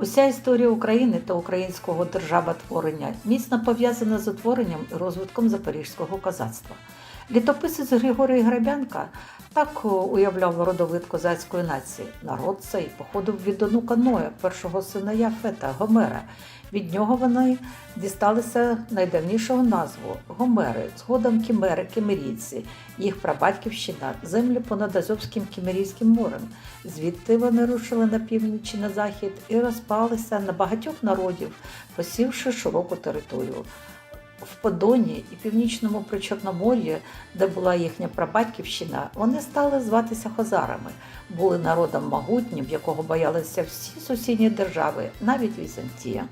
Уся історія України та українського державотворення міцно пов'язана з утворенням і розвитком запорізького козацтва. Літописець Григорій Гребянка так уявляв родовид козацької нації. Народ цей походив від онука Ноя, першого сина Яфета Гомера. Від нього вони дісталися найдавнішого назву Гомери, згодом Кімери, Кемерійці, їх прабатьківщина, землі понад Азовським Кімерійським морем. Звідти вони рушили на північ і на захід і розпалися на багатьох народів, посівши широку територію. В Подоні і північному Причорномор'ї, де була їхня прабатьківщина, вони стали зватися хозарами, були народом могутнім, якого боялися всі сусідні держави, навіть Візантія.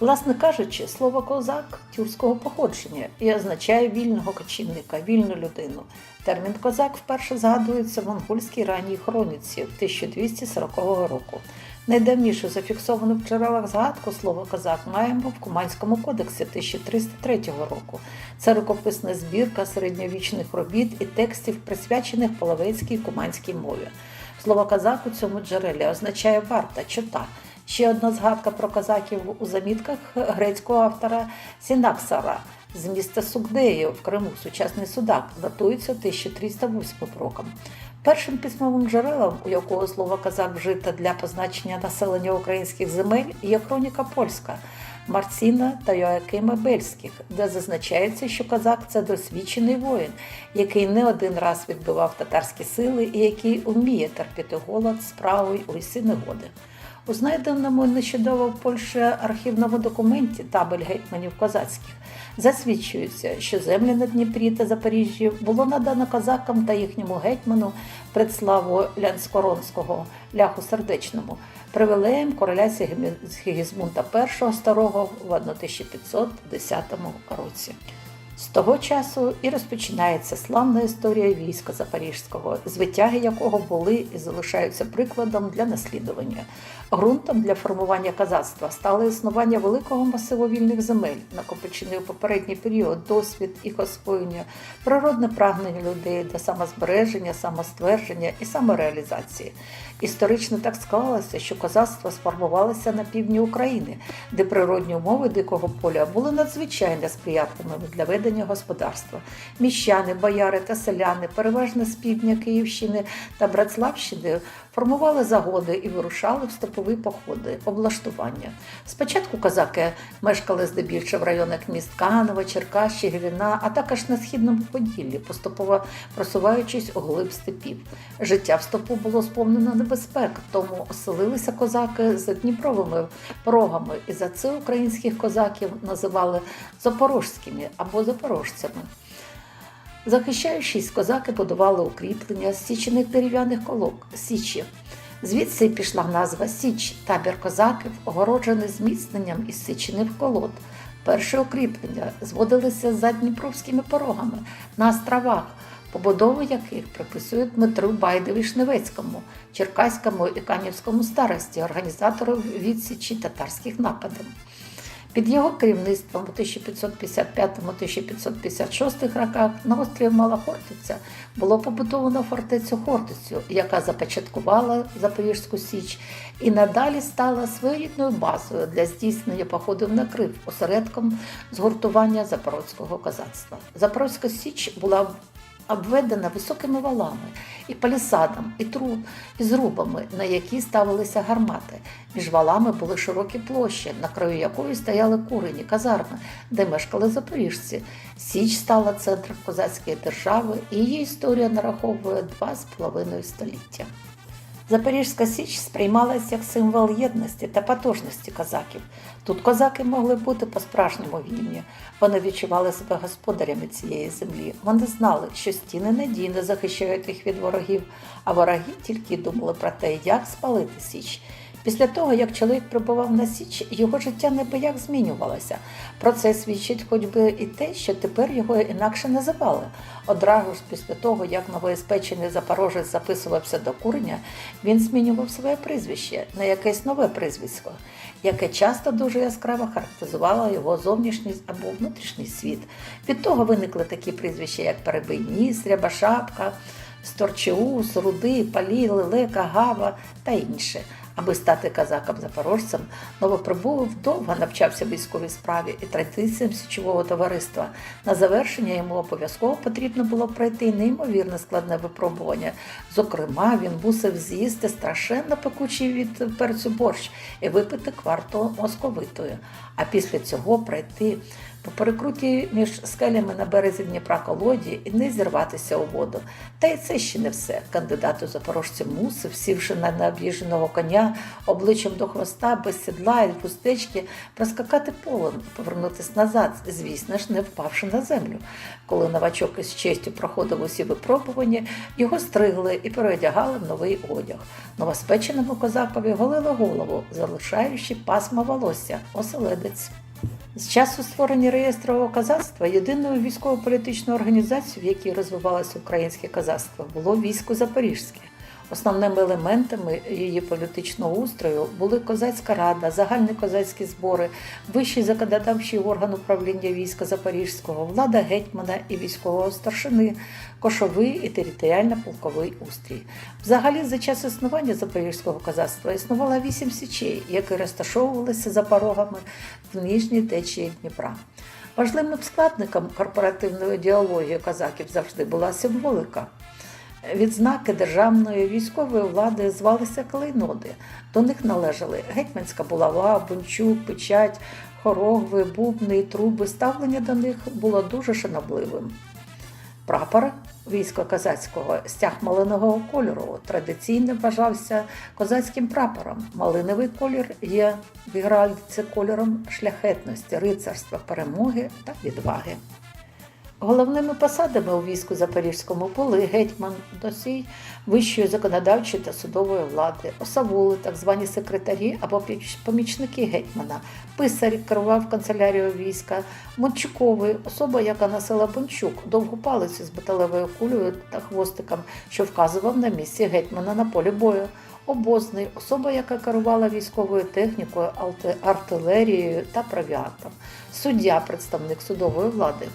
Власне кажучи, слово козак тюркського походження і означає вільного кочівника, вільну людину. Термін козак вперше згадується в монгольській ранній хроніці 1240 року. Найдавнішу зафіксовану в джерелах згадку слова козак маємо в Куманському кодексі 1303 року. Це рукописна збірка середньовічних робіт і текстів, присвячених половецькій куманській мові. Слово козак у цьому джерелі означає варта, чота. Ще одна згадка про козаків у замітках грецького автора Сінаксара з міста Сугдею в Криму, сучасний судак, датується 1308 роком. Першим письмовим джерелом, у якого слово казак вжито для позначення населення українських земель, є хроніка польська Марціна та Йоакима Бельських, де зазначається, що козак це досвідчений воїн, який не один раз відбивав татарські сили і який уміє терпіти голод, справу й усі негоди. У знайденому нещодавно в Польщі архівному документі табель гетьманів козацьких засвідчується, що землі на Дніпрі та Запоріжжі було надано козакам та їхньому гетьману предславу Лянскоронського ляху сердечному, привілеєм короля Сигізмунда І старого в 1510 році. З того часу і розпочинається славна історія війська Запорізького, звитяги якого були і залишаються прикладом для наслідування. Ґрунтом для формування казацтва стало існування великого масиву вільних земель, накопичений у попередній період досвід їх освоєння, природне прагнення людей до самозбереження, самоствердження і самореалізації. Історично так склалося, що козацтво сформувалося на півдні України, де природні умови дикого поля були надзвичайно сприятливими для ведення господарства. Міщани, бояри та селяни, переважно з півдня Київщини та Братславщини, формували загоди і вирушали в степові походи, облаштування. Спочатку козаки мешкали здебільшого в районах міст Канева, Черкащі, Гріна, а також на східному Поділлі, поступово просуваючись у глиб степів. Життя в степу було сповнено небезпек, тому оселилися козаки за Дніпровими порогами, і за це українських козаків називали запорожськими або запорожцями. Захищаючись, козаки будували укріплення січених дерев'яних колок січі. Звідси пішла назва Січ, табір козаків, огороджений зміцненням із січених колод. Перші укріплення зводилися за дніпровськими порогами на островах, побудову яких приписують Дмитру Байдові Шневецькому, Черкаському і Канівському старості, організатору відсічі татарських нападів. Під його керівництвом у 1555-1556 роках на острові Мала Хортиця було побудовано фортецю Хортицю, яка започаткувала Запорізьку Січ і надалі стала своєрідною базою для здійснення походів на Крив, осередком згуртування запорозького козацтва. Запорозька Січ була обведена високими валами і палісадом, і тру, і зрубами, на які ставилися гармати. Між валами були широкі площі, на краю якої стояли курені казарми, де мешкали запоріжці. Січ стала центром козацької держави, і її історія нараховує два з половиною століття. Запорізька Січ сприймалась як символ єдності та потужності козаків. Тут козаки могли бути по-справжньому вільні. Вони відчували себе господарями цієї землі. Вони знали, що стіни надійно захищають їх від ворогів, а вороги тільки думали про те, як спалити Січ. Після того, як чоловік прибував на Січ, його життя небияк змінювалося. Про це свідчить хоч би і те, що тепер його інакше називали. Одразу ж після того, як новоіспечений запорожець записувався до курення, він змінював своє прізвище на якесь нове прізвисько, яке часто дуже яскраво характеризувало його зовнішній або внутрішній світ. Від того виникли такі прізвища, як Перебийніс, Рябошапка, Сторчеус, Руди, Палі, Лелека, Гава та інше. Аби стати казаком-запорожцем, новоприбулив довго навчався військовій справі і традиціям січового товариства. На завершення йому обов'язково потрібно було пройти неймовірно складне випробування. Зокрема, він мусив з'їсти страшенно пекучий від перцю борщ і випити кварту московитою. А після цього пройти по перекруті між скелями на березі Дніпра колоді і не зірватися у воду. Та й це ще не все. Кандидат у запорожці мусив, сівши на необ'їждженого коня, обличчям до хвоста, без сідла і пустечки, проскакати полем, повернутися назад, звісно ж, не впавши на землю. Коли новачок із честю проходив усі випробування, його стригли і переодягали в новий одяг. Новоспеченому козакові голили голову, залишаючи пасма волосся, оселедець. З часу створення реєстрового казацтва єдиною військово-політичною організацією, в якій розвивалося українське казацтво, було військо Запорізьке. Основними елементами її політичного устрою були козацька рада, загальні козацькі збори, вищий законодавчий орган управління війська Запорізького, влада гетьмана і військового старшини, кошовий і територіально-полковий устрій. Взагалі, за час існування запорізького козацтва існувало вісім січей, які розташовувалися за порогами в нижній течії Дніпра. Важливим складником корпоративної ідеології козаків завжди була символика. Відзнаки державної військової влади звалися клейноди. До них належали гетьманська булава, бунчук, печать, хорогви, бубни труби. Ставлення до них було дуже шанобливим. Прапор війська козацького стяг малинового кольору традиційно вважався козацьким прапором. Малиновий колір є в Ігральдиці кольором шляхетності, рицарства, перемоги та відваги. Головними посадами у війську Запорізькому були гетьман, досій вищої законодавчої та судової влади, осавули, так звані секретарі або помічники гетьмана, писар керував канцелярією війська, Мончуковий, особа, яка носила бончук, довгу палицю з металевою кулею та хвостиком, що вказував на місці гетьмана на полі бою. Обозний особа, яка керувала військовою технікою, артилерією та провіантом, суддя, представник судової влади.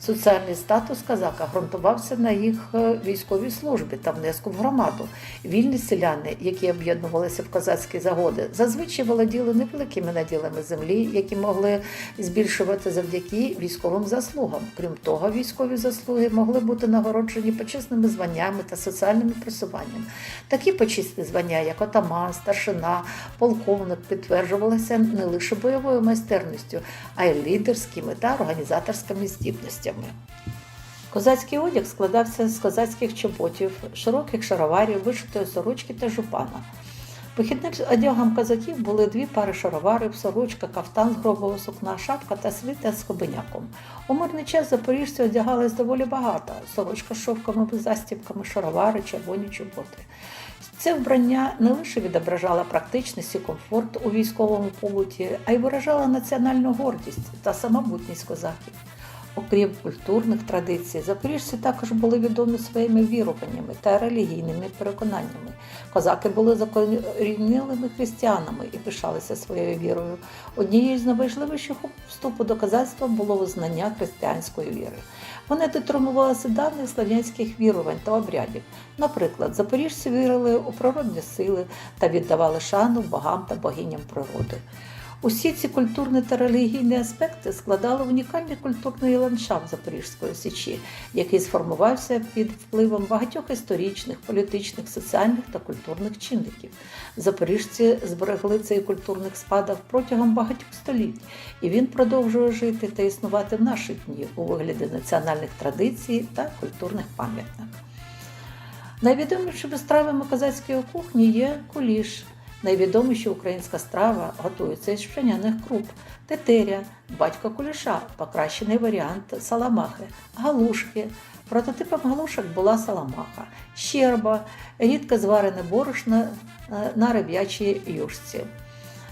Соціальний статус казака ґрунтувався на їх е, військовій службі та внеску в громаду. Вільні селяни, які об'єднувалися в козацькі загоди, зазвичай володіли невеликими наділами землі, які могли збільшувати завдяки військовим заслугам. Крім того, військові заслуги могли бути нагороджені почесними званнями та соціальним просуванням. Такі почесні звання, як отаман, старшина, полковник, підтверджувалися не лише бойовою майстерністю, а й лідерськими та організаторськими здібностями. Козацький одяг складався з козацьких чоботів, широких шароварів, вишитої сорочки та жупана. Похідним одягом козаків були дві пари шароварів, сорочка, кафтан з гробового сукна, шапка та свита з кобеняком. У мирний час запоріжці одягались доволі багато: сорочка з шовковими застібками, шаровари, червоні чоботи. Це вбрання не лише відображало практичність і комфорт у військовому побуті, а й виражало національну гордість та самобутність козаків. Окрім культурних традицій, запоріжці також були відомі своїми віруваннями та релігійними переконаннями. Козаки були закорінілими християнами і пишалися своєю вірою. Однією з найважливіших вступу до козацтва було визнання християнської віри. Вони дотримувалися давніх слов'янських вірувань та обрядів. Наприклад, запоріжці вірили у природні сили та віддавали шану богам та богиням природи. Усі ці культурні та релігійні аспекти складали унікальний культурний ландшафт Запорізької січі, який сформувався під впливом багатьох історичних, політичних, соціальних та культурних чинників. Запоріжці зберегли цей культурний спадок протягом багатьох століть, і він продовжує жити та існувати в наші дні у вигляді національних традицій та культурних пам'яток. Найвідомішими стравами козацької кухні є куліш. Найвідоміша українська страва готується із пшеняних круп, тетеря, батько куліша, покращений варіант саламахи, галушки. Прототипом галушок була саламаха, щерба, рідко зварене борошно е, на риб'ячій юшці.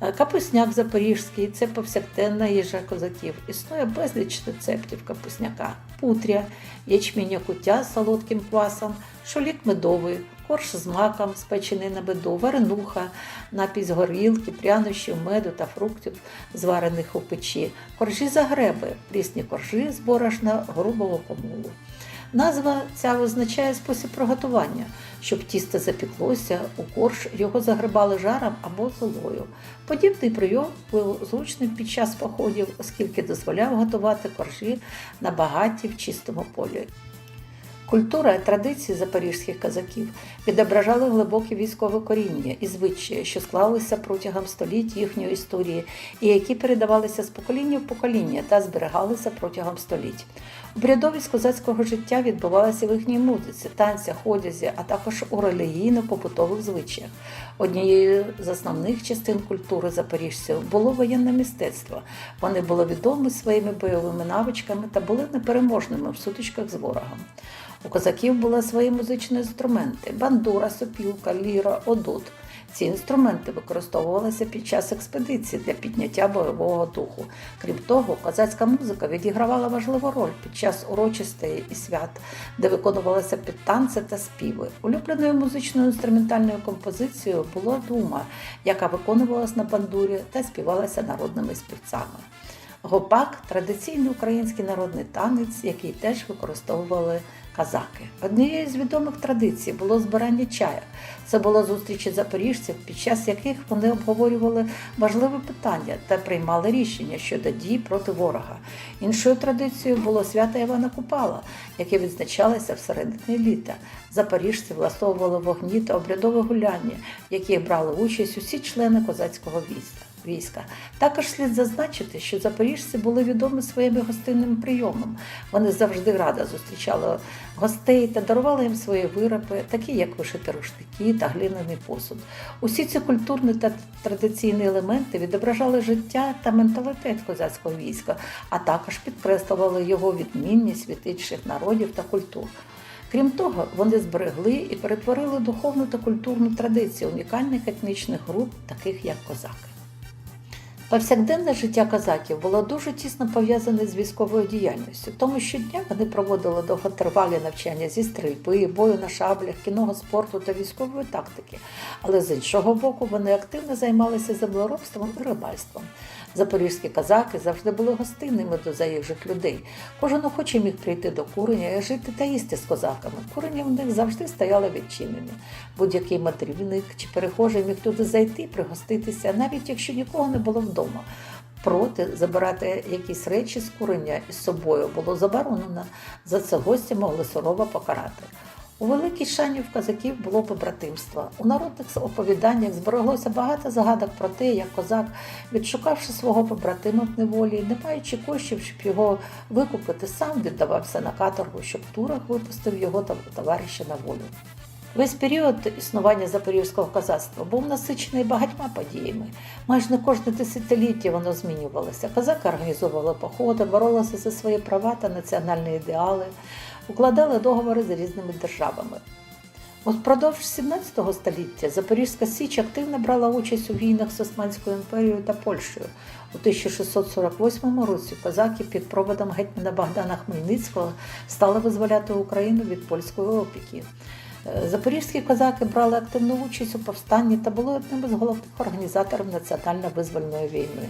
Е, Капусняк запорізький це повсякденна їжа козаків. Існує безліч рецептів капусняка, путря, ячміння куття з солодким квасом, шолік медовий, корж з маком, спечений на меду, варенуха, напій з горілки, прянощів, меду та фруктів, зварених у печі, коржі загреби, прісні коржі з борошна грубого помолу. Назва ця означає спосіб приготування. Щоб тісто запіклося, у корж його загребали жаром або золою. Подібний прийом був зручним під час походів, оскільки дозволяв готувати коржі на багаті в чистому полі. Культура і традиції запорізьких казаків відображали глибоке військове коріння і звичаї, що склалися протягом століть їхньої історії, і які передавалися з покоління в покоління та зберігалися протягом століть. Обрядовість козацького життя відбувалася в їхній музиці, танцях, одязі, а також у релігійно-побутових звичаях. Однією з основних частин культури запоріжців було воєнне мистецтво. Вони були відомі своїми бойовими навичками та були непереможними в сутичках з ворогом. У козаків були свої музичні інструменти: бандура, сопілка, ліра, одут. Ці інструменти використовувалися під час експедиції для підняття бойового духу. Крім того, козацька музика відігравала важливу роль під час урочистої і свят, де виконувалися під танці та співи. Улюбленою музичною інструментальною композицією була дума, яка виконувалась на бандурі та співалася народними співцями. Гопак традиційний український народний танець, який теж використовували казаки. Однією з відомих традицій було збирання чаю. Це було зустрічі запоріжців, під час яких вони обговорювали важливі питання та приймали рішення щодо дій проти ворога. Іншою традицією було свято Івана Купала, яке відзначалося всередині літа. Запоріжці влаштовували вогні та обрядове гуляння, в яких брали участь усі члени козацького війська війська. Також слід зазначити, що запоріжці були відомі своїми гостинним прийомом. Вони завжди радо зустрічали гостей та дарували їм свої вироби, такі як вишиті рушники та глиняний посуд. Усі ці культурні та традиційні елементи відображали життя та менталітет козацького війська, а також підкреслювали його відмінність від інших народів та культур. Крім того, вони зберегли і перетворили духовну та культурну традицію унікальних етнічних груп, таких як козаки. Повсякденне життя козаків було дуже тісно пов'язане з військовою діяльністю, тому щодня вони проводили довготривалі навчання зі стрільби, бою на шаблях, кіного спорту та військової тактики. Але з іншого боку, вони активно займалися землеробством і рибальством. Запорізькі козаки завжди були гостинними до заїжджих людей. Кожен охоче міг прийти до куреня і жити та їсти з козаками. Курення в них завжди стояли відчинені. Будь-який мандрівник чи перехожий міг туди зайти, пригоститися, навіть якщо нікого не було вдома. Проти забирати якісь речі з курення із собою було заборонено. За це гості могли сурово покарати. У великій шані в козаків було побратимство. У народних оповіданнях збереглося багато загадок про те, як козак, відшукавши свого побратима в неволі, не маючи коштів, щоб його викупити, сам віддавався на каторгу, щоб Турах випустив його товариша на волю. Весь період існування запорізького козацтва був насичений багатьма подіями. Майже на кожне десятиліття воно змінювалося. Козаки організовували походи, боролися за свої права та національні ідеали, укладали договори з різними державами. Впродовж 17 століття Запорізька Січ активно брала участь у війнах з Османською імперією та Польщею. У 1648 році козаки під проводом гетьмана Богдана Хмельницького стали визволяти Україну від польської опіки. Запорізькі козаки брали активну участь у повстанні та були одним із головних організаторів національно-визвольної війни.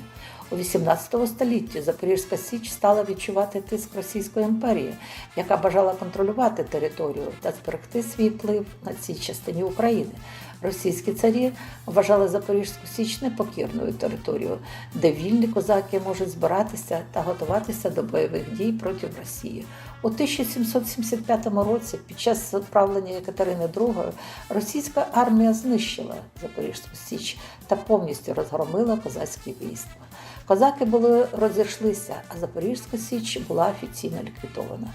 У XVIII столітті Запорізька Січ стала відчувати тиск Російської імперії, яка бажала контролювати територію та зберегти свій вплив на цій частині України. Російські царі вважали Запорізьку Січ непокірною територією, де вільні козаки можуть збиратися та готуватися до бойових дій проти Росії. У 1775 році, під час правлення Екатерини II, російська армія знищила Запорізьку Січ та повністю розгромила козацькі війська. Козаки були розійшлися, а Запорізька Січ була офіційно ліквідована.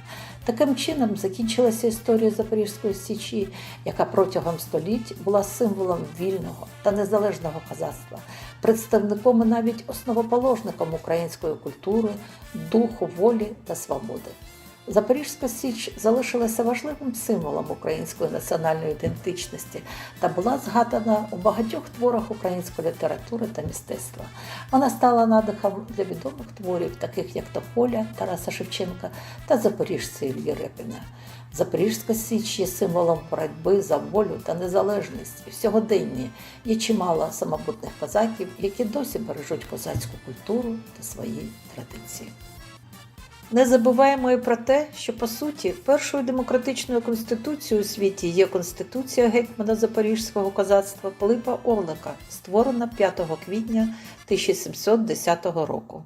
Таким чином закінчилася історія Запорізької Січі, яка протягом століть була символом вільного та незалежного козацтва, представником і навіть основоположником української культури, духу, волі та свободи. Запорізька Січ залишилася важливим символом української національної ідентичності та була згадана у багатьох творах української літератури та мистецтва. Вона стала надихом для відомих творів, таких як Тополя Тараса Шевченка та Запоріжця Іллі Репіна. Запорізька Січ є символом боротьби за волю та незалежність. В сьогоденні є чимало самобутних козаків, які досі бережуть козацьку культуру та свої традиції. Не забуваємо і про те, що по суті першою демократичною конституцією у світі є Конституція гетьмана Запорізького козацтва Пилипа Орлика, створена 5 квітня 1710 року.